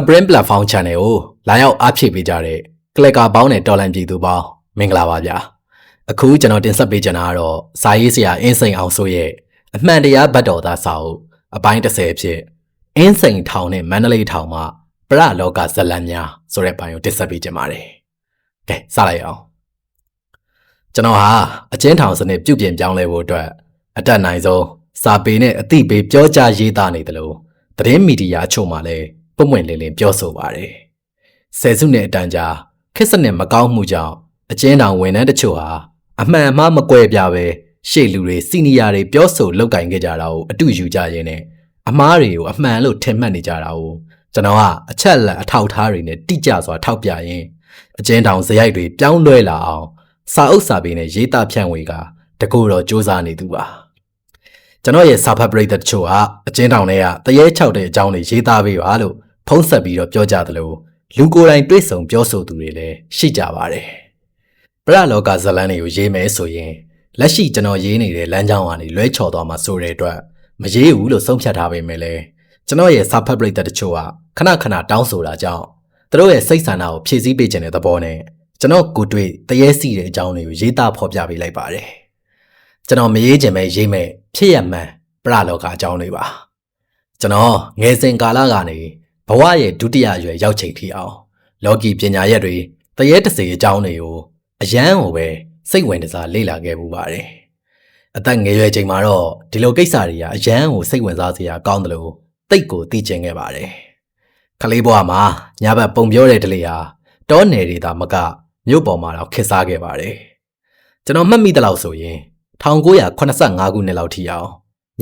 Spring Platform Channel ကိုလာရောက်အားဖြည့်ပေးကြတဲ့ကလကာပေါင်းနဲ့တော်လန်ပြည်သူပေါင်းမင်္ဂလာပါဗျာအခုကျွန်တော်တင်ဆက်ပေးချင်တာကတော့စာရေးဆရာအင်းစိန်အောင်ဆိုရဲ့အမှန်တရားဘတ်တော်သားစာအုပ်အပိုင်း30ဖြစ်အင်းစိန်ထောင်နဲ့မန္တလေးထောင်မှာပရလောကဇလံများဆိုတဲ့ပိုင်းကိုတင်ဆက်ပေးချင်ပါတယ်ကဲစလိုက်အောင်ကျွန်တော်ဟာအကျဉ်းထောင်စနစ်ပြုပြင်ပြောင်းလဲဖို့အတွက်အတက်နိုင်ဆုံးစာပေနဲ့အသိပေးပြောကြားရေးသားနေတယ်လို့သတင်းမီဒီယာအချို့မှလည်း ပုံမှန်လင်းလင်းပြောဆိုပါတယ်ဆယ်စုနှစ်အတန်ကြာခစ်စနစ်မကောင်းမှုကြောင့်အကျဉ်းထောင်ဝန်ထမ်းတချို့ဟာအမှန်အမှားမကွဲပြားပဲရှေ့လူတွေစီနီယာတွေပြောဆိုလောက်ကင်ခဲ့ကြတာကိုအတူယူကြရင်းနဲ့အမားတွေကိုအမှန်လို့ထင်မှတ်နေကြတာကိုကျွန်တော်ကအချက်လက်အထောက်ထားတွေနဲ့တိကျစွာထောက်ပြရင်းအကျဉ်းထောင်ဇယိုက်တွေပြောင်းလဲလာအောင်စာအုပ်စာပေနဲ့ရေးသားဖြန့်ဝေကတကူတော့စူးစမ်းနေသူပါကျွန်တော်ရဲ့စာဖတ်ပရိသတ်တချို့ဟာအကျဉ်းထောင်ထဲကတရေချောက်တဲ့အကြောင်းတွေရေးသားပေးပါလို့ ဖုံးဆက်ပြီးတော့ပြောကြသလိုလူကိုယ်တိုင်တွေ့ဆုံပြောဆိုသူတွေလည်းရှိကြပါတယ်ပရလောကဇလန်းတွေကိုရေးမယ်ဆိုရင်လက်ရှိကျွန်တော်ရေးနေတဲ့လမ်းကြောင်းကနေလွဲချော်သွားမှာဆိုတဲ့အတွက်မရေးဘူးလို့ဆုံးဖြတ်ထားပေမဲ့လည်းကျွန်တော်ရဲ့စာဖတ်ပရိသတ်တချို့ကခဏခဏတောင်းဆိုတာကြောင့်သူတို့ရဲ့စိတ်ဆန္ဒကိုဖြည့်ဆည်းပေးခြင်းတဲ့သဘောနဲ့ကျွန်တော်ကိုတွေ့တရေစီတဲ့အကြောင်းတွေကိုရေးသားဖော်ပြပေးလိုက်ပါတယ်ကျွန်တော်မရေးခြင်းပဲရေးမယ်ဖြစ်ရမှန်ပရလောကအကြောင်းတွေပါကျွန်တော်ငယ်စဉ်ကာလကနေ ဘဝရဲ့ဒုတိယအရွယ်ရောက်ချိန်ထိအောင်လောကီပညာရက်တွေတရေတစေအကြောင်းတွေကိုအယမ်းကိုပဲစိတ်ဝင်စားလေ့လာခဲ့မှုပါတယ်အသက်ငယ်ရွယ်ချိန်မှာတော့ဒီလိုကိစ္စတွေကအယမ်းကိုစိတ်ဝင်စားစရာကောင်းတယ်လို့တိတ်ကိုသိကျင်ခဲ့ပါတယ်ခလေးဘွားမှာညာဘက်ပုံပြောတဲ့တလေဟာတောနယ်တွေသာမကမြို့ပေါ်မှာတော့ခစ်စားခဲ့ပါတယ်ကျွန်တော်မှတ်မိသလောက်ဆိုရင်1985ခုနှစ်လောက်ထိအောင်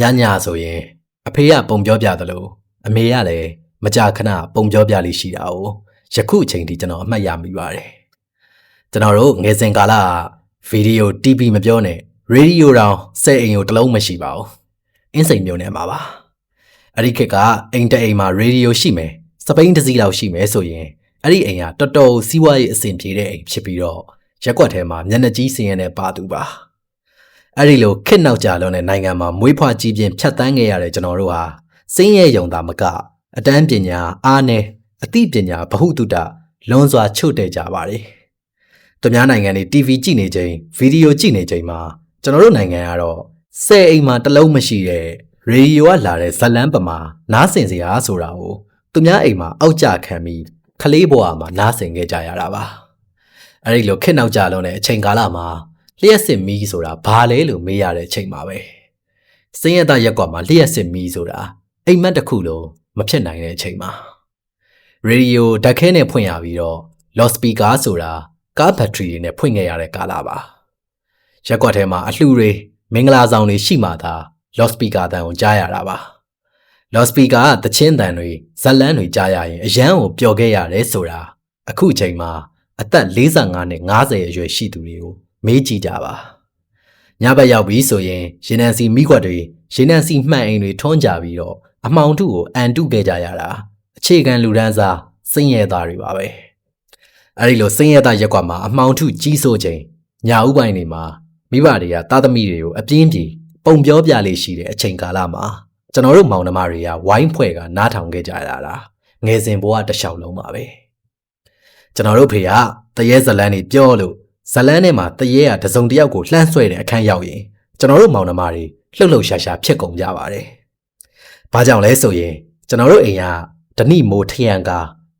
ညညဆိုရင်အဖေကပုံပြောပြတယ်လို့အမေကလည်း မကြာခဏပုံပြောပြလေးရှိတာ哦ယခုအချိန်ထိကျွန်တော်အမှတ်ရမိပါတယ်ကျွန်တော်တို့ငယ်စဉ်ကာလကဗီဒီယို TV မပြောနဲ့ရေဒီယိုတောင်စဲအိမ်ကိုတစ်လုံးမရှိပါဘူးအင်းစိန်မျိုးနဲ့မှာပါအဲ့ဒီခေတ်ကအိမ်တအိမ်မှာရေဒီယိုရှိမယ်စပိန်တစ်စီးလောက်ရှိမယ်ဆိုရင်အဲ့ဒီအိမ်ကတော်တော်စီးပွားရေးအဆင်ပြေတဲ့အိမ်ဖြစ်ပြီးတော့ရက်ွက်ထဲမှာမျက်နှာကြီးစင်ရတဲ့ပါသူပါအဲ့ဒီလိုခစ်နောက်ကြလွန်တဲ့နိုင်ငံမှာမွေးဖွားကြီးပြင်းဖြတ်တန်းခဲ့ရတဲ့ကျွန်တော်တို့ဟာစင်းရဲယုံတာမက အတန်းပညာအားနဲ့အသိပညာဗဟုသုတလွန်စွာချို့တဲ့ကြပါတယ်။သူများနိုင်ငံတွေ TV ကြည့်နေချိန်ဗီဒီယိုကြည့်နေချိန်မှာကျွန်တော်တို့နိုင်ငံကတော့ဆယ်အိမ်မှာတစ်လုံးမရှိတဲ့ရေဒီယိုကလာတဲ့ဇလန်းပမာနားဆင်စရာဆိုတာကိုသူများအိမ်မှာအောက်ကျခံပြီးခလေးဘွားမှာနားဆင်ခဲ့ကြရတာပါ။အဲဒီလိုခက်နောက်ကြလုံးတဲ့အချိန်ကာလမှာလျှက်စစ်မီးဆိုတာဘာလဲလို့မေးရတဲ့အချိန်ပါပဲ။စင်းရတဲ့ရက်ကွက်မှာလျှက်စစ်မီးဆိုတာအိမ်မက်တစ်ခုလုံး မဖြစ်နိုင်တဲ့အချိန်မှာရေဒီယိုဓာတ်ခဲနဲ့ဖွင့်ရပြီးတော့ loud speaker ဆိုတာကားဘက်ထရီတွေနဲ့ဖွင့်ခဲ့ရတဲ့ကာလပါရက်ကွက်ထဲမှာအလှူတွေမင်္ဂလာဆောင်တွေရှိမှသာ loud speaker တန်ကိုကြားရတာပါ loud speaker ကတချင်းတန်တွေဇက်လန်းတွေကြားရရင်အရန်ကိုပျော်ခဲ့ရတယ်ဆိုတာအခုအချိန်မှာအသက်45နဲ့50အရွယ်ရှိသူတွေကိုမေးကြည့်ကြပါညဘက်ရောက်ပြီဆိုရင်ရေနံစီမိခွက်တွေရေနံစီမှန်အိမ်တွေထွန်းကြပြီးတော့ အမောင်ထုကိုအန်တုခဲ့ကြရတာအခြေခံလူဒန်းစားစင်းရဲသားတွေပါပဲအဲဒီလိုစင်းရဲသားရက်ကွက်မှာအမောင်ထုကြီးစိုးချိန်ညာဥပိုင်းတွေမှာမိဘတွေကသားသမီးတွေကိုအပြင်းပြေပုံပြောပြလေးရှိတဲ့အချိန်ကာလမှာကျွန်တော်တို့မောင်နှမတွေကဝိုင်းဖွဲ့ကနားထောင်ခဲ့ကြရတာငယ်စဉ်ဘဝတစ်လျှောက်လုံးပါပဲကျွန်တော်တို့ဖေကတရေဇလန်းနေပြောလို့ဇလန်းထဲမှာတရေကတစုံတစ်ယောက်ကိုလှမ်းဆွဲတဲ့အခန်းရောက်ရင်ကျွန်တော်တို့မောင်နှမတွေလှုပ်လှုပ်ရှားရှားဖြစ်ကုန်ကြပါတယ်။ ဘာကြောင့်လဲဆိုရင်ကျွန်တော်တို့အိမ်ကဓနိမိုးထရန်က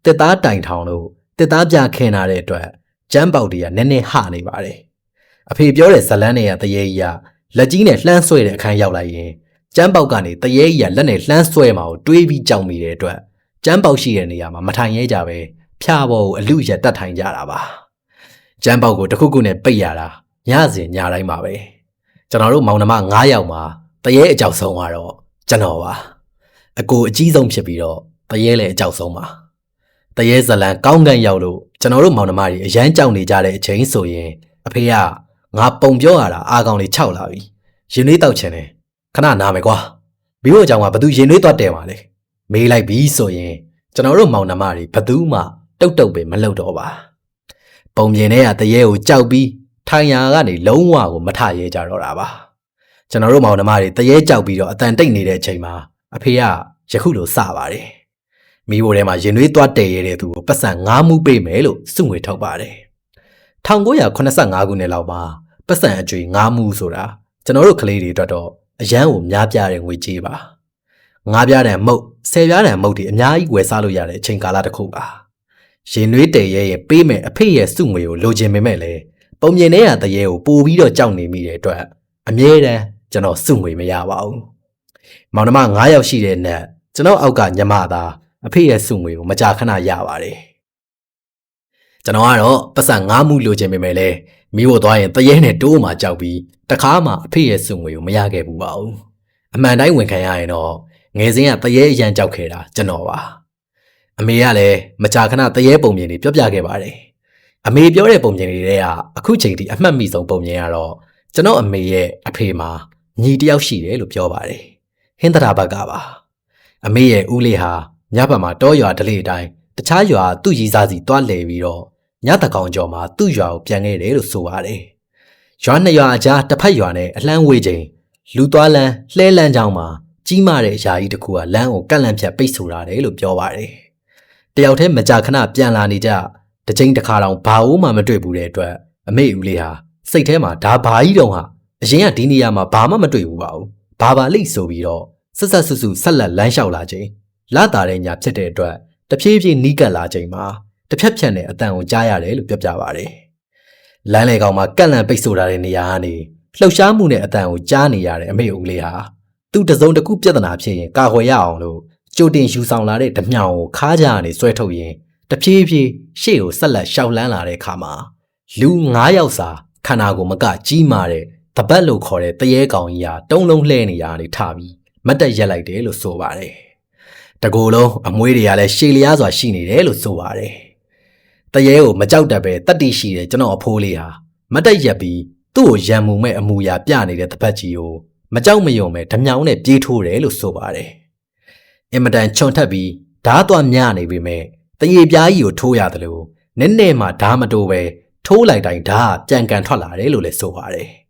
တစ်သားတိုင်ထောင်လို့တစ်သားပြခင်းလာတဲ့အတွက်ကျမ်းပေါက်တွေကနည်းနည်းဟနေပါတယ်။အဖေပြောတဲ့ဇလန်းတွေကတရေကြီးကလက်ကြီးနဲ့လှမ်းဆွဲတဲ့အခန်းရောက်လိုက်ရင်ကျမ်းပေါက်ကနေတရေကြီးကလက်နဲ့လှမ်းဆွဲမှာကိုတွေးပြီးကြောက်မိတဲ့အတွက်ကျမ်းပေါက်ရှိတဲ့နေရာမှာမထိုင်ရဲကြပဲဖြာပေါ်ကိုအလူရက်တက်ထိုင်ကြတာပါ။ကျမ်းပေါက်ကိုတစ်ခုခုနဲ့ပိတ်ရတာညစဉ်ညတိုင်းပါပဲ။ကျွန်တော်တို့မောင်နှမ9ယောက်မှာတရေအကြောက်ဆုံးကတော့ကျွန်တော်ပါ အကိုအကြီးဆုံးဖြစ်ပြီးတော့တရေလည်းအကြောက်ဆုံးပါတရေဇလန်ကောင်းကန့်ရောက်လို့ကျွန်တော်တို့မောင်နှမတွေအရန်ကြောက်နေကြတဲ့အချိန်ဆိုရင်အဖေကငါပုံပြောရတာအာကောင်လေးခြောက်လာပြီရင်နှွေးတောက်ချင်တယ်ခဏနားမယ်ကွာပြီးတော့အကြောင်းကဘသူရင်နှွေးသွားတယ်ပါလေမေးလိုက်ပြီဆိုရင်ကျွန်တော်တို့မောင်နှမတွေဘသူမှတုတ်တုတ်ပဲမလုပ်တော့ပါပုံမြင်တဲ့ကတရေကိုကြောက်ပြီးထိုင်ရာကနေလုံးဝကိုမထရဲကြတော့တာပါကျွန်တော်တို့မောင်နှမတွေတရေကြောက်ပြီးတော့အတန်တိတ်နေတဲ့အချိန်မှာ အဖေကယခုလိုစပါတယ်မိဖို့ထဲမှာရင်သွေးသွားတည်ရတဲ့သူကိုပတ်စံ၅မှုပေးမယ်လို့စုငွေထုတ်ပါတယ်1985ခုနှစ်လောက်မှာပတ်စံအကျွေ၅မှုဆိုတာကျွန်တော်တို့ကလေးတွေအတွက်တော့အရန်ကိုများပြားတဲ့ငွေကြေးပါငါးပြားတန်မုတ်ဆယ်ပြားတန်မုတ်တွေအများကြီးဝယ်စားလို့ရတဲ့အချိန်ကာလတစ်ခုပါရင်သွေးတည်ရဲရင်ပေးမယ်အဖေရဲ့စုငွေကိုလိုချင်ပေမဲ့လည်းပုံမြင်တဲ့ရတရေကိုပို့ပြီးတော့ကြောက်နေမိတဲ့အတွက်အမြဲတမ်းကျွန်တော်စုငွေမရပါဘူး မောင်နှမ9ယောက်ရှိတဲ့နဲ့ကျွန်တော်အောက်ကညမသားအဖေရဲ့စုငွေကိုမကြာခဏရပါတယ်ကျွန်တော်ကတော့ပတ်စံ9မှုလိုချင်ပေမဲ့လည်းမိဖို့သွားရင်တရေနဲ့တိုးမှကြောက်ပြီးတခါမှအဖေရဲ့စုငွေကိုမရခဲ့ဘူးပါဘူးအမှန်တိုင်းဝန်ခံရရင်တော့ငယ်စဉ်ကတရေအရန်ကြောက်ခဲ့တာကျွန်တော်ပါအမေကလည်းမကြာခဏတရေပုံမြင်တွေပြောပြခဲ့ပါတယ်အမေပြောတဲ့ပုံမြင်တွေတွေကအခုချိန်ထိအမှတ်မိဆုံးပုံမြင်ရတော့ကျွန်တော်အမေရဲ့အဖေမှာညီတယောက်ရှိတယ်လို့ပြောပါတယ် ဟင်းတရာဘက်ကပါအမေရဲ့ဦးလေးဟာညဘက်မှာတောရွာဒလေးအတိုင်းတခြားရွာသူ့ရီစားစီတွားလဲပြီးတော့ညတကောင်ကျော်မှာသူ့ရွာကိုပြန်ခဲ့တယ်လို့ဆိုပါတယ်ရွာနှစ်ရွာအကြားတစ်ဖက်ရွာနဲ့အလှမ်းဝေးချိန်လူသွားလန်းလှဲလန်းချောင်းမှာကြီးမားတဲ့အရာကြီးတစ်ခုကလမ်းကိုကန့်လန့်ဖြတ်ပိတ်ဆို့ထားတယ်လို့ပြောပါတယ်တယောက်တည်းမကြာခဏပြန်လာနေကြတစ်ချိန်တစ်ခါတောင်ဘာအိုးမှမတွေ့ဘူးတဲ့အတွက်အမေဦးလေးဟာစိတ်ထဲမှာဒါဘာကြီးတုံးဟာအရင်ကဒီနေရာမှာဘာမှမတွေ့ဘူးပါဘူး ဘာပါလိမ့်ဆိုပြီးတော့ဆက်ဆက်ဆူဆူဆက်လက်လမ်းလျှောက်လာချိန်လာတာတဲ့ညာဖြစ်တဲ့အတွက်တဖြည်းဖြည်းနီးကပ်လာချိန်မှာတစ်ဖြက်ဖြက်နဲ့အတန်ကိုကြားရတယ်လို့ပြောပြပါတယ်လမ်းလေကောင်မှာကန့်လန့်ပိတ်ဆို့ထားတဲ့နေရာကနေလှုပ်ရှားမှုနဲ့အတန်ကိုကြားနေရတဲ့အမေဦးလေးဟာသူတစုံတစ်ခုပြဿနာဖြစ်ရင်ကာခွယ်ရအောင်လို့ကြိုတင်ယူဆောင်လာတဲ့ဓမြောင်ကိုခါးကြကနေဆွဲထုတ်ရင်တဖြည်းဖြည်းရှေ့ကိုဆက်လက်ရှောက်လန်းလာတဲ့အခါမှာလူ9ယောက်စာခန္ဓာကိုယ်မကကြီးမာတဲ့ တပတ်လို့ခေါ်တဲ့တရေကောင်ကြီးဟာတုံးလုံးလှဲနေရနေထပြီးမတ်တက်ရက်လိုက်တယ်လို့ဆိုပါတယ်။တကူလုံးအမွေးတွေကလည်းရှည်လျားစွာရှိနေတယ်လို့ဆိုပါတယ်။တရေကိုမကြောက်တတ်ပဲတတ်တိရှိတဲ့ကျွန်တော်အဖိုးလေးဟာမတ်တက်ရက်ပြီးသူ့ကိုရံမှုမဲ့အမူအရာပြနေတဲ့တပတ်ကြီးကိုမကြောက်မယုံပဲဓမြောင်းနဲ့ပြေးထိုးတယ်လို့ဆိုပါတယ်။အင်မတန်ခြုံထက်ပြီးဓာတ်သွားမြနေပေမဲ့တရေပြားကြီးကိုထိုးရတယ်လို့နည်းနည်းမှဓာတ်မတိုးပဲထိုးလိုက်တိုင်းဓာတ်ပြန်ကန်ထွက်လာတယ်လို့လည်းဆိုပါတယ်။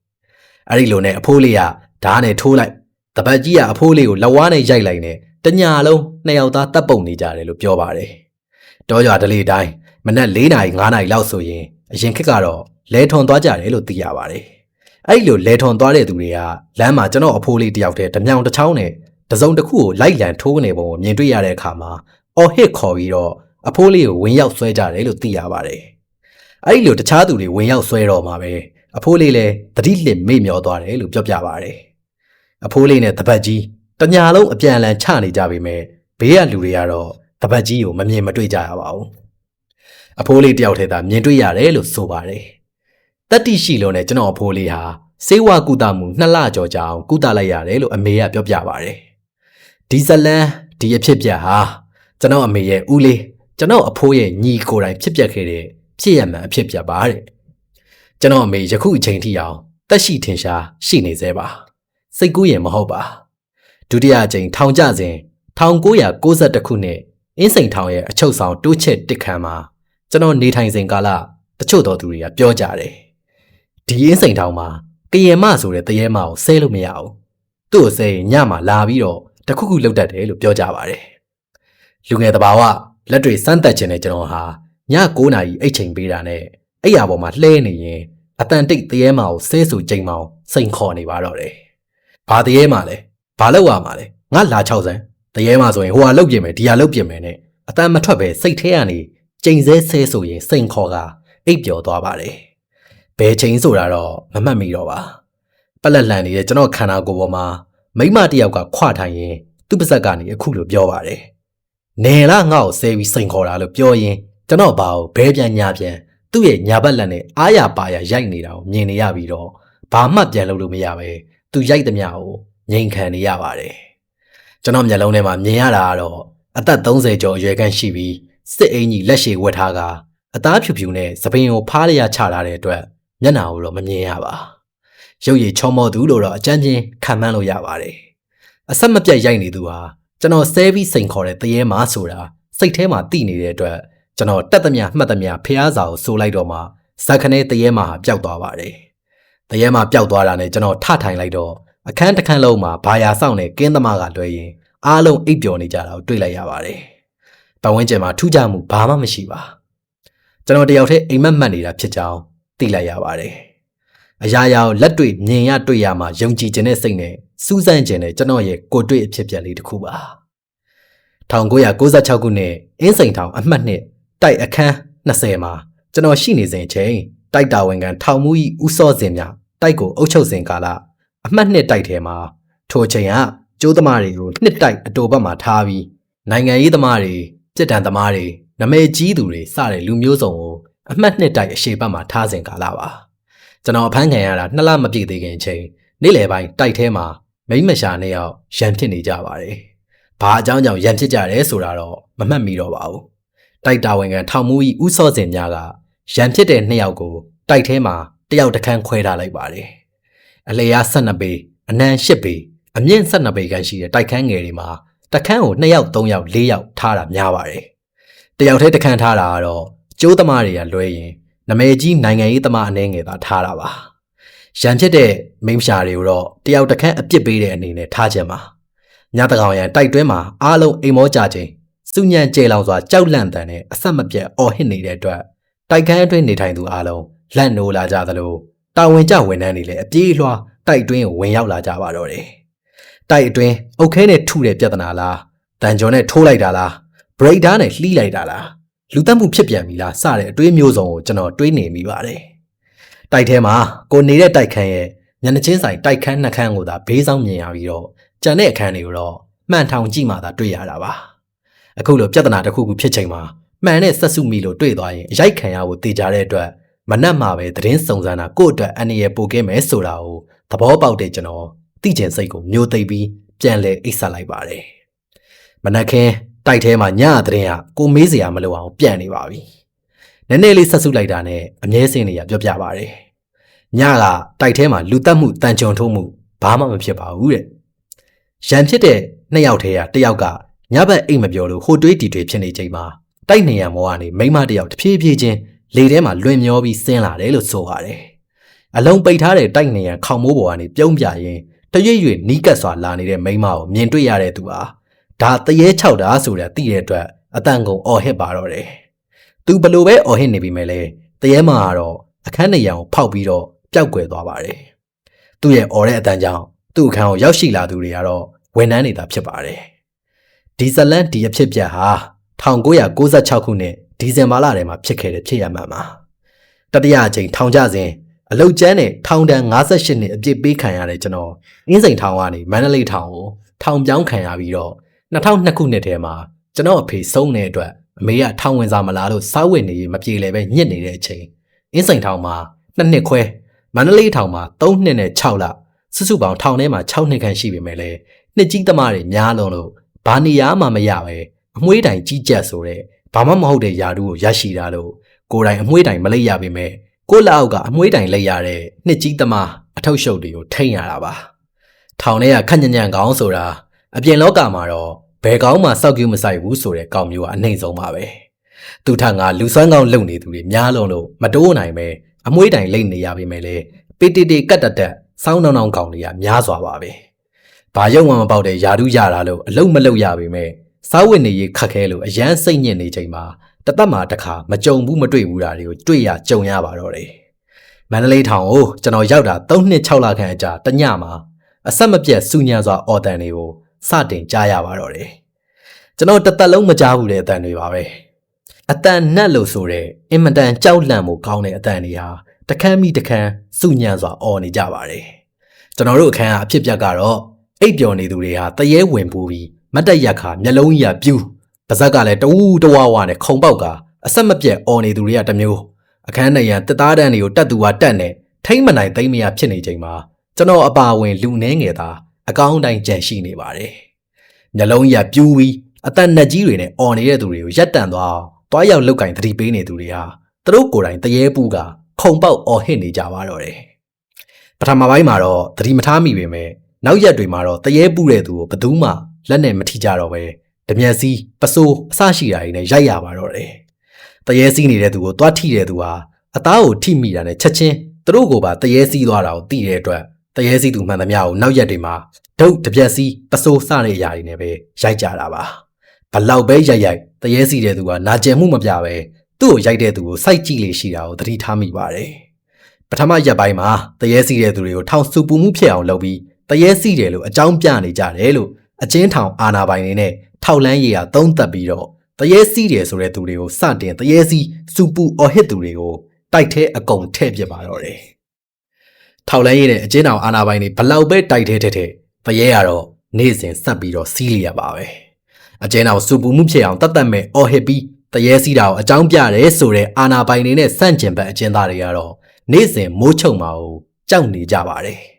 အဲ့ဒီလိုနဲ့အဖိုးလေးကဓာတ်နဲ့ထိုးလိုက်တပတ်ကြီးကအဖိုးလေးကိုလက်ဝါးနဲ့ရိုက်လိုက်နဲ့တညာလုံးနှစ်ယောက်သားတပ်ပုံနေကြတယ်လို့ပြောပါတယ်။တောရွာဒလေးတိုင်းမနက်၄နာရီ၅နာရီလောက်ဆိုရင်အရင်ခက်ကတော့လဲထွန်သွားကြတယ်လို့သိရပါတယ်။အဲ့ဒီလိုလဲထွန်သွားတဲ့သူတွေကလမ်းမှာကျွန်တော်အဖိုးလေးတယောက်တည်းဓမြောင်တစ်ချောင်းနဲ့တစုံတစ်ခုကိုလိုက်လံထိုးနေပုံကိုမြင်တွေ့ရတဲ့အခါမှာအော်ဟစ်ခေါ်ပြီးတော့အဖိုးလေးကိုဝင်ရောက်ဆွဲကြတယ်လို့သိရပါတယ်။အဲ့ဒီလိုတခြားသူတွေဝင်ရောက်ဆွဲတော့မှာပဲ အဖိုးလေးလည်းတတိလစ်မေ့မျောသွားတယ်လို့ပြောပြပါတယ်။အဖိုးလေးနဲ့တပတ်ကြီးတညာလုံးအပြန်အလှန်ချနေကြပြီမဲ့ဘေးကလူတွေကတော့တပတ်ကြီးကိုမမြင်မတွေ့ကြရပါဘူး။အဖိုးလေးတယောက်တည်းသာမြင်တွေ့ရတယ်လို့ဆိုပါတယ်။တတိရှိလို့နဲ့ကျွန်တော်အဖိုးလေးဟာစေဝကုသမှုနှစ်လကျော်ကြာအောင်ကုသလိုက်ရတယ်လို့အမေကပြောပြပါတယ်။ဒီဇလန်ဒီအဖြစ်ပြဟာကျွန်တော်အမေရဲ့ဦးလေးကျွန်တော်အဖိုးရဲ့ညီကိုယ်တိုင်ဖြစ်ပျက်ခဲ့တဲ့ဖြစ်ရမှန်အဖြစ်ပြပါတဲ့ ကျွန်တော်အမေယခုအချိန်ထိအောင်တက်ရှိထင်ရှားရှိနေသေးပါစိတ်ကူးရင်မဟုတ်ပါဒုတိယအကြိမ်ထောင်ကျစဉ်1992ခုနှစ်အင်းစိန်ထောင်ရဲ့အချုပ်ဆောင်တိုးချက်တစ်ခမ်းမှာကျွန်တော်နေထိုင်စဉ်ကာလတချို့တော်သူတွေကပြောကြတယ်ဒီအင်းစိန်ထောင်မှာကရင်မဆိုတဲ့တရေမကိုဆဲလို့မရဘူးသူ့ကိုဆဲရင်ညမှာလာပြီးတော့တခုခုလောက်တတ်တယ်လို့ပြောကြပါတယ်လူငယ်တဘာဝလက်တွေစမ်းတက်ခြင်းနဲ့ကျွန်တော်ဟာည9နာရီအိတ်ချိန်ပေးတာနဲ့ အဲ့ရပေါ်မှာလှဲနေရင်အတန်တိတ်တရေမာကိုဆဲဆူချိန်မောင်စိန်ခေါ်နေပါတော့တယ်။ဘာတရေမာလဲ။ဘာလောက်ရမှာလဲ။ငါလာ6ဆန်းတရေမာဆိုရင်ဟိုဟာလုတ်ပြင်မယ်ဒီဟာလုတ်ပြင်မယ်နဲ့အတန်မထွက်ပဲစိတ်ထဲကနေချိန်ဆဲဆဲဆိုရင်စိန်ခေါ်ကအိပ်ပျော်သွားပါတယ်။ဘယ်ချိန်ဆိုတာတော့မမှတ်မိတော့ပါ။ပလက်လန်နေတဲ့ကျွန်တော်ခန္ဓာကိုယ်ပေါ်မှာမိမတယောက်ကခွထိုင်ရင်သူ့ပါဇက်ကနေအခုလိုပြောပါတယ်။နေလားငါ့ကိုဆဲပြီးစိန်ခေါ်တာလို့ပြောရင်ကျွန်တော်ဘာကိုဘဲပြန်ညာပြန် သူ့ရဲ့ညာဘက်လက်နဲ့အားရပါရရိုက်နေတာကိုမြင်နေရပြီးတော့ဘာမှပြန်လုပ်လို့မရပဲသူရိုက်သမျှကိုငြိမ်ခံနေရပါတယ်ကျွန်တော်မျက်လုံးထဲမှာမြင်ရတာကတော့အသက်30ကျော်အရွယ်ခန့်ရှိပြီးစစ်အင်ကြီးလက်ရှည်ဝတ်ထားကအသားဖြူဖြူနဲ့သပင်ကိုဖားလျာချထားတဲ့အတွက်မျက်နှာကိုတော့မမြင်ရပါရုပ်ရည်ချောမောသူလို့တော့အကြမ်းချင်းခံမှန်းလို့ရပါတယ်အဆက်မပြတ်ရိုက်နေသူဟာကျွန်တော်ဆဲပြီးစိန်ခေါ်တဲ့တရေမားဆိုတာစိတ်ထဲမှာတိနေတဲ့အတွက် ကျွန်တော်တက်သမျှမှတ်သမျှဖះစာကိုစိုးလိုက်တော့မှဇက်ခနဲတရေမာပျောက်သွားပါတယ်။တရေမာပျောက်သွားတာနဲ့ကျွန်တော်ထထိုင်လိုက်တော့အခန်းတစ်ခန်းလုံးမှာဘာယာဆောင်တဲ့ကင်းသမားကလွှဲရင်အားလုံးအိပ်ပျော်နေကြတာကိုတွေ့လိုက်ရပါတယ်ပတ်ဝန်းကျင်မှာထူးခြားမှုဘာမှမရှိပါကျွန်တော်တယောက်တည်းအိမ်မက်မှတ်နေတာဖြစ်ကြောင်းသိလိုက်ရပါတယ်အရာရာကိုလက်တွေ့မြင်ရတွေ့ရမှယုံကြည်ခြင်းနဲ့စိတ်နဲ့စူးစမ်းခြင်းနဲ့ကျွန်တော်ရဲ့ကိုယ်တွေ့အဖြစ်အပျက်လေးတစ်ခုပါ1996ခုနှစ်အင်းစိန်ထောင်အမှတ်နှစ် တိုက်အခန်း20မှာကျွန်တော်ရှိနေစဉ်အချိန်တိုက်တာဝန်ခံထောင်မှု၏ဦးစောစင်များတိုက်ကိုအုပ်ချုပ်စဉ်ကာလအမှတ်နှစ်တိုက်ထဲမှာထိုအချိန်ကကျိုးသမားတွေကိုနှစ်တိုက်အတော်ဘက်မှာထားပြီးနိုင်ငံရေးသမားတွေစစ်တမ်းသမားတွေနမဲကြီးသူတွေစတဲ့လူမျိုးစုံကိုအမှတ်နှစ်တိုက်အရှိဘက်မှာထားစဉ်ကာလပါကျွန်တော်အဖမ်းခံရတာနှစ်လမပြည့်သေးခင်အချိန်နေ့လယ်ပိုင်းတိုက်ထဲမှာမိမ့်မရှာနှစ်ယောက်ရန်ဖြစ်နေကြပါတယ်ဘာအကြောင်းကြောင့်ရန်ဖြစ်ကြတယ်ဆိုတာတော့မမှတ်မိတော့ပါဘူး တိုက်တာဝန်ခံထောင်မှု၏ဥစောစင်များကရန်ဖြစ်တဲ့နှစ်ယောက်ကိုတိုက်ထဲမှာတယောက်တစ်ခန်းခွဲထားလိုက်ပါတယ်အလျား12ပေအနံ8ပေအမြင့်12ပေခန့်ရှိတဲ့တိုက်ခန်းငယ်တွေမှာတခန်းကို2ယောက်3ယောက်4ယောက်ထားတာများပါတယ်တယောက်တည်းတခန်းထားတာကတော့ကျိုးသမားတွေကလွဲရင်နမဲကြီးနိုင်ငံရေးသမားအနေငယ်သာထားတာပါရန်ဖြစ်တဲ့မိန်းရှာတွေကိုတော့တယောက်တစ်ခန်းအပြစ်ပေးတဲ့အနေနဲ့ထားခြင်းပါညတကောင်ရန်တိုက်တွင်းမှာအားလုံးအိမ်မောကြခြင်း စုညံကျေလောင်စွာကြောက်လန့်တန်နဲ့အဆက်မပြတ်အော်ဟစ်နေတဲ့အတွက်တိုက်ခန်းအတွင်းနေထိုင်သူအားလုံးလက်နိုးလာကြသလိုတာဝန်ကျဝန်ထမ်းတွေလည်းအပြေးလွှာတိုက်တွင်းကိုဝင်ရောက်လာကြပါတော့တယ်တိုက်အတွင်းအုတ်ခဲနဲ့ထုတဲ့ပြဿနာလားတန်ကြော်နဲ့ထိုးလိုက်တာလားဘရိတ်ဓာတ်နဲ့လှီးလိုက်တာလားလူတက်မှုဖြစ်ပြန်ပြီလားစတဲ့အတွေးမျိုးစုံကိုကျွန်တော်တွေးနေမိပါတယ်တိုက်ထဲမှာကိုနေတဲ့တိုက်ခန်းရဲ့ညနေချင်းဆိုင်တိုက်ခန်းနှစ်ခန်းကိုသာဘေးဆောင်မြင်ရပြီးတော့ကြံတဲ့အခန်းတွေကိုတော့မှန်ထောင်ကြည့်မှသာတွေ့ရတာပါ အခုလိုပြဿနာတစ်ခုခုဖြစ်ချိန်မှာမှန်တဲ့ဆက်စုမိလို့တွေ့သွားရင်အရိုက်ခံရဖို့တေချာတဲ့အတွက်မနှက်မှာပဲသတင်းစုံစမ်းတာကိုယ့်အတွက်အန္တရာယ်ပိုကင်းမယ်ဆိုတာကိုသဘောပေါက်တဲ့ကျွန်တော်သိကျင်စိတ်ကိုမျိုးသိပ်ပြီးပြန်လဲအိတ်ဆက်လိုက်ပါတယ်မနက်ခင်းတိုက်ထဲမှာညသတင်းကကိုမေးစရာမလိုအောင်ပြန်နေပါပြီနည်းနည်းလေးဆက်စုလိုက်တာနဲ့အမြဲစင်းနေရပြောပြပါတယ်ညကတိုက်ထဲမှာလူတက်မှုတန်ကြုံထိုးမှုဘာမှမဖြစ်ပါဘူးတဲ့ရန်ဖြစ်တဲ့နှစ်ယောက်ထဲကတစ်ယောက်က ညဘက်အိတ်မပြောလို့ဟိုတွေးတီတွေဖြစ်နေချိန်မှာတိုက်နေရမောကနေမိမတစ်ယောက်တဖြည်းဖြည်းချင်းလေထဲမှာလွင်မျောပြီးဆင်းလာတယ်လို့ဆိုပါတယ်အလုံးပိတ်ထားတဲ့တိုက်နေရခေါင်မိုးပေါ်ကနေပြုံးပြရင်တရွေ့ရွေ့နီးကပ်စွာလာနေတဲ့မိမကိုမြင်တွေ့ရတဲ့သူဟာဒါတရေချောက်တာဆိုတဲ့သိတဲ့အတွက်အတန်ကုန်အော်ဟစ်ပါတော့တယ်သူဘလို့ပဲအော်ဟစ်နေပြီမဲ့လေတရေမကတော့အခန်းနေရန်ကိုဖောက်ပြီးတော့ပျောက်ကွယ်သွားပါတယ်သူ့ရဲ့အော်တဲ့အတန်ကြောင့်သူ့အခန်းကိုရောက်ရှိလာသူတွေကတော့ဝန်ထမ်းနေတာဖြစ်ပါတယ် ဒီဇလန်ဒီအဖြစ်ပြက်ဟာ1996ခုနှစ်ဒီဇင်ဘာလထဲမှာဖြစ်ခဲ့တဲ့ဖြစ်ရမှန်ပါတတိယအကြိမ်ထောင်ကျစဉ်အလုတ်ကျန်းနဲ့ထောင်ဒဏ်58နှစ်အပြစ်ပေးခံရတဲ့ကျွန်တော်အင်းစိန်ထောင်ကနေမန္တလေးထောင်ကိုထောင်ပြောင်းခံရပြီးတော့2002ခုနှစ်ထဲမှာကျွန်တော်အဖေဆုံးတဲ့အတွက်အမေကထောင်ဝင်စာမလာလို့စားဝတ်နေရေးမပြေလည်ပဲညစ်နေတဲ့အချိန်အင်းစိန်ထောင်မှာ2နှစ်ခွဲမန္တလေးထောင်မှာ3နှစ်နဲ့6လစုစုပေါင်းထောင်ထဲမှာ6နှစ်ခန့်ရှိပေမဲ့လည်းနှစ်ကြီးသမားတွေများလုံးလို့ ဘာနေရာမှမရပဲအမွှေးတိုင်ကြီးကြက်ဆိုတဲ့ဘာမှမဟုတ်တဲ့ယာတူကိုရရှိတာလို့ကိုယ်တိုင်အမွှေးတိုင်မလိုက်ရပေမဲ့ကိုလက်အောက်ကအမွှေးတိုင်လိုက်ရတဲ့နှစ်ကြီးသမားအထောက်ရှုပ်တွေကိုထိန်ရတာပါထောင်ထဲကခက်ညံ့ညံ့ကောင်းဆိုတာအပြင်လောကမှာတော့ဘယ်ကောင်းမှစောက်ကျူးမဆိုင်ဘူးဆိုတဲ့ကောင်မျိုးကအနှိမ့်ဆုံးပါပဲသူထငါလူစွမ်းကောင်းလုံနေသူတွေများလုံးလို့မတိုးနိုင်ပဲအမွှေးတိုင်လိမ့်နေရပေမဲ့လေပေတီတီကတ်တတက်စောင်းနှောင်းနှောင်းကောင်တွေကများစွာပါပဲ ဘာရုံမှမပေါက်တဲ့ယာဒူးရတာလို့အလုံးမလုံးရပေမဲ့စားဝတ်နေရေးခက်ခဲလို့အရန်စိတ်ညစ်နေချိန်မှာတသက်မှာတစ်ခါမကြုံဘူးမတွေ့ဘူးတာတွေကိုတွေ့ရကြုံရပါတော့တယ်မန္တလေးထောင်ကိုကျွန်တော်ရောက်တာ3နှစ်6လခန့်အကြာတညမှာအဆက်မပြတ်စူညံစွာအော်တန်တွေကိုစတင်ကြားရပါတော့တယ်ကျွန်တော်တသက်လုံးမကြားဘူးတဲ့အတန်တွေပါပဲအတန်နတ်လို့ဆိုတဲ့အင်မတန်ကြောက်လန့်မှုကောင်းတဲ့အတန်တွေဟာတခမ်းမိတခမ်းစူညံစွာအော်နေကြပါတယ်ကျွန်တော်တို့အခန်းကအဖြစ်ပြက်ကတော့ အိပ်ပျော်နေသူတွေဟာတရေဝင်ပူပြီးမတ်တက်ရက်ခါမျက်လုံးကြီးကပြူးပါဇက်ကလည်းတူးတဝါဝါနဲ့ခုံပေါက်ကအဆက်မပြတ်အော်နေသူတွေကတမျိုးအခန်းနေရန်တက်သားတန်းတွေကိုတတ်သူကတက်နေထိမ့်မနိုင်သိမ့်မရဖြစ်နေချိန်မှာကျွန်တော်အပါဝင်လူနှင်းငယ်သားအကောင်းတိုင်းကြံရှိနေပါတယ်မျက်လုံးကြီးကပြူးပြီးအသက်နက်ကြီးတွေနဲ့အော်နေတဲ့သူတွေကိုရက်တန့်သွားတွားရောက်လောက်ကင်သတိပေးနေသူတွေဟာသူတို့ကိုယ်တိုင်တရေပူကခုံပေါက်အော်ဟစ်နေကြပါတော့တယ်ပထမပိုင်းမှာတော့သတိမထားမိပေမဲ့ နောက်ရက်တွေမှာတော့တရေပူတဲ့သူကိုဘယ်သူမှလက်နဲ့မထိကြတော့ပဲဓမျက်စီးပစိုးအစရှိတာတွေနဲ့ရိုက်ရပါတော့တယ်တရေစီးနေတဲ့သူကိုသွားထိတဲ့သူဟာအသားကိုထိမိတာနဲ့ချက်ချင်းသူတို့ကိုပါတရေစီးသွားတာကိုသိတဲ့အတွက်တရေစီးသူမှန်သမျှကိုနောက်ရက်တွေမှာဒုတ်တပြက်စီးပစိုးစတဲ့အရာတွေနဲ့ပဲရိုက်ကြတာပါဘလောက်ပဲရိုက်ရိုက်တရဲစီတဲ့သူကနာကျင်မှုမပြပဲသူ့ကိုရိုက်တဲ့သူကိုစိုက်ကြည့်လေရှိတာကိုသတိထားမိပါတယ်ပထမရက်ပိုင်းမှာတရဲစီတဲ့သူတွေကိုထောင်စုပူမှုဖြစ်အောင်လုပ်ပြီး တရဲစီတယ်လို့အကြောင်းပြနေကြတယ်လို့အချင်းထောင်အာနာပိုင်တွေနဲ့ထောက်လန်းရေးကသုံးသပ်ပြီးတော့တရဲစီတယ်ဆိုတဲ့သူတွေကိုစတင်တရဲစီစုပူအော်ဟစ်သူတွေကိုတိုက်ထဲအကုန်ထည့်ပြစ်ပါတော့တယ်ထောက်လန်းရေးနဲ့အချင်းထောင်အာနာပိုင်တွေဘလောက်ပဲတိုက်ထဲထက်ထက်တရဲကတော့နေ့စဉ်ဆက်ပြီးတော့စီးလျက်ပါပဲအချင်းထောင်စုပူမှုဖြစ်အောင်တတ်တတ်မဲ့အော်ဟစ်ပြီးတရဲစီတာကိုအကြောင်းပြတယ်ဆိုတဲ့အာနာပိုင်တွေနဲ့ဆန့်ကျင်ဘက်အချင်းသားတွေကတော့နေ့စဉ်မိုးချုံမှာကိုကြောက်နေကြပါတယ်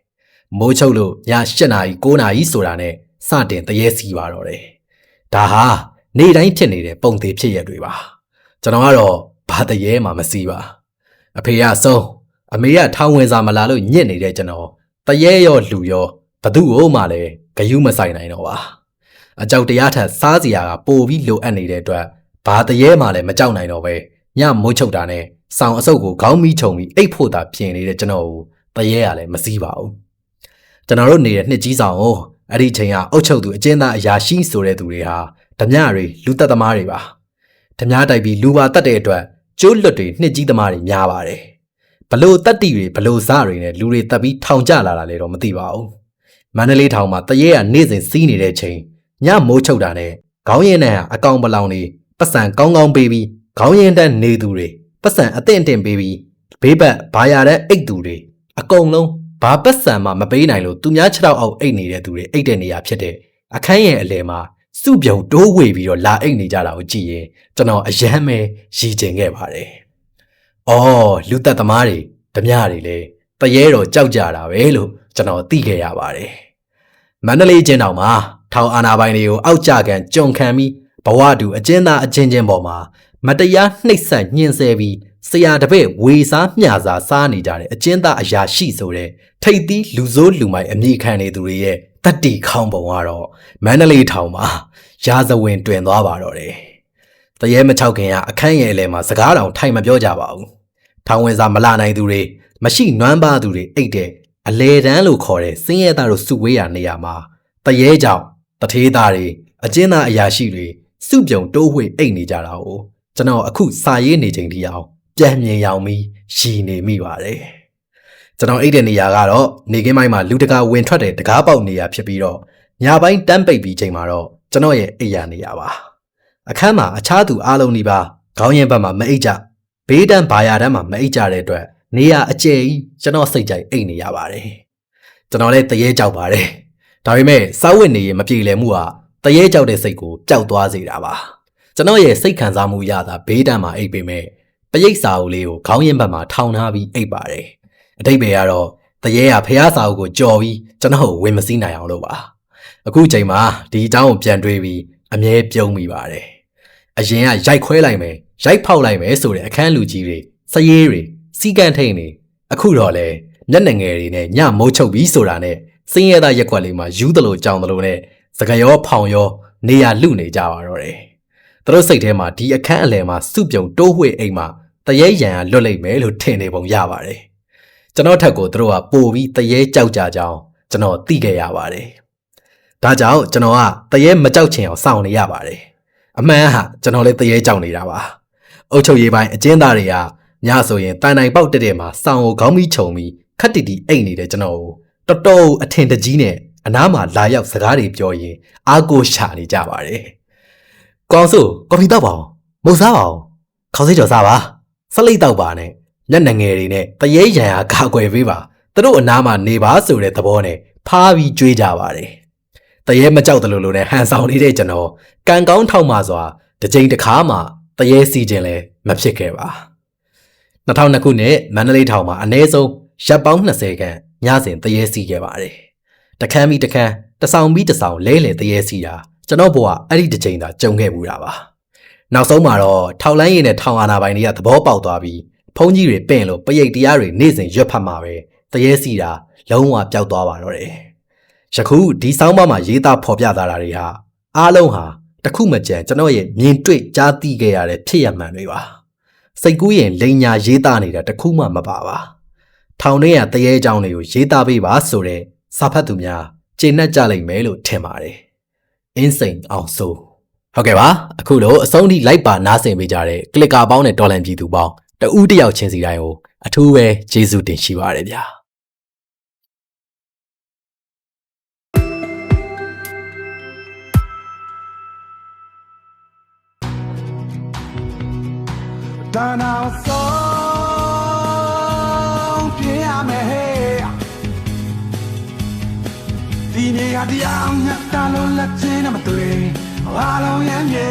မိုးချုပ်လို့ည7နာရီ9နာရီဆိုတာနဲ့စတင်တရဲစီပါတော့တယ်ဒါဟာနေ့တိုင်းဖြစ်နေတဲ့ပုံသေးဖြစ်ရတွေပါကျွန်တော်ကတော့ဘာတရဲမှမစီပါအဖေကဆုံးအမေကထောင်းဝင်စာမလာလို့ညစ်နေတဲ့ကျွန်တော်တရဲရောလူရောဘသူ့ကိုမှလည်းဂယုမဆိုင်နိုင်တော့ပါအကြောက်တရားထက်စားစရာကပိုပြီးလိုအပ်နေတဲ့အတွက်ဘာတရဲမှလည်းမကြောက်နိုင်တော့ပဲညမိုးချုပ်တာနဲ့ဆောင်းအဆုပ်ကိုခေါင်းမီးချုံပြီးအိတ်ဖို့တာပြင်နေတဲ့ကျွန်တော်ကိုတရဲရလည်းမစည်းပါဘူး ကျွန်တော်တို့နေတဲ့နှစ်ကြီးဆောင်ကိုအဲ့ဒီချိန်ကအုတ်ချုပ်သူအကျဉ်းသားအရာရှိဆိုတဲ့သူတွေဟာဓမြတွေလူသက်သမားတွေပါဓမြတိုက်ပြီးလူပါတတ်တဲ့အတွက်ကျိုးလွတ်တွေနှစ်ကြီးသမားတွေများပါတယ်ဘလို့တက်တီတွေဘလို့စားတွေနဲ့လူတွေတက်ပြီးထောင်ကျလာတာလည်းတော့မသိပါဘူးမန္တလေးထောင်မှာတရဲကနေ့စဉ်စီးနေတဲ့ချိန်ညမိုးချုပ်တာနဲ့ခေါင်းရင်းနဲ့အကောင်ပလောင်တွေပတ်စံကောင်းကောင်းပေးပြီးခေါင်းရင်းတက်နေသူတွေပတ်စံအသင့်အင့်ပေးပြီးဘေးဘက်ဘာရတဲ့အိတ်သူတွေအကုန်လုံး ဘာပတ်စံမှမပေးနိုင်လို့သူများခြေထောက်အောက်အိတ်နေတဲ့သူတွေအိတ်တဲ့နေရာဖြစ်တဲ့အခန်းရဲ့အလယ်မှာစုပြုံတိုးဝေပြီးတော့လာအိတ်နေကြတာကိုကြည့်ရင်ကျွန်တော်အယမ်းပဲရည်ကျင်ခဲ့ပါတယ်။အော်လူသက်သမားတွေဓမြတွေလည်းတရေတော်ကြောက်ကြတာပဲလို့ကျွန်တော်သိခဲ့ရပါတယ်။မန္တလေးကျင်းတောင်မှာထောင်အာနာပိုင်တွေကိုအောက်ကြကန်ကြုံခံပြီးဘဝတူအကျဉ်းသားအချင်းချင်းပေါ်မှာမတရားနှိပ်စက်ညှင်းဆဲပြီး ဆရာတပည့်ဝေစားမျှစာစားနေကြတဲ့အကျဉ်းသားအရာရှိဆိုတဲ့ထိတ်သီးလူဆိုးလူမိုက်အမိခံနေသူတွေရဲ့တတ္တိခေါင်းပုံကတော့မန္တလေးထောင်မှာရာဇဝင်တွင်သွားပါတော့တယ်။တရေမချောက်ခင်ကအခန်းရဲ့အလဲမှာစကားတော်ထိုင်မပြောကြပါဘူး။ထောင်ဝင်စာမလာနိုင်သူတွေမရှိနွမ်းပါသူတွေအိတ်တဲ့အလဲတန်းလို့ခေါ်တဲ့စင်းရဲသားတို့စုဝေးရနေရမှာတရေကြောင့်တထေးသားတွေအကျဉ်းသားအရာရှိတွေစုပြုံတိုးဝှေ့အိတ်နေကြတာကိုကျွန်တော်အခုစာရေးနေချိန်ထိအောင် ပြန်မြင်ရောင်ပြီးရှည်နေမိပါတယ်ကျွန်တော်အိတ်တဲ့နေရာကတော့နေကင်းပိုင်းမှာလူတကာဝင်ထွက်တဲ့တကားပေါက်နေရာဖြစ်ပြီးတော့ညပိုင်းတန်းပိတ်ပြီးချိန်မှာတော့ကျွန်တော်ရဲ့အိတ်ရနေရာပါအခန်းမှာအခြားသူအားလုံးဒီပါခေါင်းရင်ဘက်မှာမအိတ်ကြဘေးတန်းဘာယာတန်းမှာမအိတ်ကြတဲ့အတွက်နေရာအကျယ်ကြီးကျွန်တော်စိတ်ကြိုက်အိတ်နေရပါတယ်ကျွန်တော်လည်းတရေကြောက်ပါတယ်ဒါပေမဲ့စောက်ဝစ်နေရင်မပြေလည်မှုဟာတရေကြောက်တဲ့စိတ်ကိုပျောက်သွားစေတာပါကျွန်တော်ရဲ့စိတ်ခံစားမှုရတာဘေးတန်းမှာအိတ်ပေမဲ့ ပရိတ်စာအုပ်လေးကိုခေါင်းရင်ဘက်မှာထောင်ထားပြီးအိတ်ပါတယ်အတိတ်ပဲကတော့တရေကဖះစာအုပ်ကိုကြော်ပြီးကျွန်တော်ကိုဝင်မစည်းနိုင်အောင်လုပ်ပါအခုချိန်မှာဒီအကြောင်းကိုပြန်တွေးပြီးအမြဲပြုံးမိပါတယ်အရင်ကရိုက်ခွဲလိုက်မယ်ရိုက်ဖောက်လိုက်မယ်ဆိုတဲ့အခန်းလူကြီးတွေစရေးတွေစီကန့်ထိန်နေအခုတော့လေမျက်နှာငယ်တွေနဲ့ညမိုးချုပ်ပြီးဆိုတာနဲ့စင်းရဲသားရက်ွက်လေးမှာယူသလိုကြောင်သလိုနဲ့စကရောဖောင်ရောနေရလူနေကြပါတော့တယ် သူတို့စိတ်ထဲမှာဒီအခန်းအလယ်မှာစုပြုံတိုးဝှေ့အိမ်မှာတရေရန်ကလွတ်လိုက်မယ်လို့ထင်နေပုံရပါတယ်ကျွန်တော်ထက်ကိုသူတို့ကပိုပြီးတရေကြောက်ကြကြောင်းကျွန်တော်သိခဲ့ရပါတယ်ဒါကြောင့်ကျွန်တော်ကတရေမကြောက်ချင်အောင်စောင့်နေရပါတယ်အမှန်ဟာကျွန်တော်လည်းတရေကြောက်နေတာပါအုတ်ချုပ်ရေးပိုင်းအကျဉ်းသားတွေကညဆိုရင်တန်တိုင်ပေါက်တက်တဲ့မှာစောင်းကိုခေါင်းမီးခြုံပြီးခက်တီတီအိတ်နေတဲ့ကျွန်တော်ကိုတော်တော်အထင်တကြီးနဲ့အနားမှာလာရောက်စကားတွေပြောရင်အားကိုရှာနေကြပါတယ်။ ကောင်းစုကော်ဖီတောက်ပါအောင်။မုတ်စားပါအောင်။ခေါင်းစိတ်ကြော်စားပါ။စလိတ်တောက်ပါနဲ့။လက်နငယ်တွေနဲ့တရေရန်ဟာကာကွယ်ပေးပါ။သူတို့အနားမှာနေပါဆိုတဲ့သဘောနဲ့ဖားပြီးကြွေးကြပါတယ်။တရေမကြောက်တယ်လို့လို့နဲ့ဟန်ဆောင်နေတဲ့ကျွန်တော်ကံကောင်းထောက်မှစွာတစ်ကြိမ်တစ်ခါမှတရေစီခြင်းလည်းမဖြစ်ခဲ့ပါ။2002ခုနှစ်မန္တလေးထောင်မှာအနည်းဆုံးရပ်ပေါင်း20ခန့်ညစဉ်တရေစီခဲ့ပါတယ်။တခန်းပြီးတခန်းတဆောင်ပြီးတဆောင်လဲလှယ်တရေစီတာ ကျွန်တော်ဘဝအဲ့ဒီတစ်ချိန်သာကြုံခဲ့မှုတာပါ။နောက်ဆုံးမှာတော့ထောက်လန်းရည်နဲ့ထောင်အာနာပိုင်တွေကသဘောပေါက်သွားပြီးဖုန်းကြီးတွေပင့်လို့ပရိတ်တရားတွေနေ့စဉ်ရွတ်ဖတ်မှာပဲတရေစီတာလုံးဝပျောက်သွားပါတော့တယ်။ယခုဒီဆောင်းပါးမှာရေးသားဖော်ပြထားတာတွေဟာအားလုံးဟာတခုမကြံကျွန်တော်ရဲ့မြင်တွေ့ကြားသိခဲ့ရတဲ့ဖြစ်ရမှန်တွေပါ။စိတ်ကူးရင်လိန်ညာရေးသားနေတာတခုမှမပါပါထောင်ထဲကတရေအကြောင်းတွေကိုရေးသားပေးပါဆိုတဲ့စာဖတ်သူများကျေနပ်ကြလိမ့်မယ်လို့ထင်ပါတယ် အင်းစိန်အောင်စိုးဟုတ်ကဲ့ပါအခုလို့အဆုံးထိလိုက်ပါနားဆင်ပေးကြတဲ့ကလစ်ကာပေါင်းနဲ့တော်လန်ပြည်သူပေါင်းတဦးတစ်ယောက်ချင်းစီတိုင်းကိုအထူးပဲကျေးဇူးတင်ရှိပါတယ်ဗျာဒါနောက်ဆုံး ကတရားငါတလုံးလက်ချင်းနဲ့မတွေ့အားလုံးရမ်းမြေ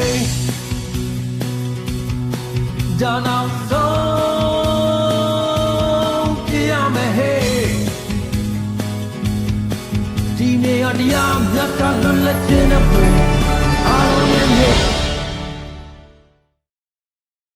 ဒါနောက်ဆုံးပြရမယ်ဟဲ့ဒီနေ့ကတရားငါတလုံးလက်ချင်းနဲ့တွေ့အားလုံးရမ်းမြေ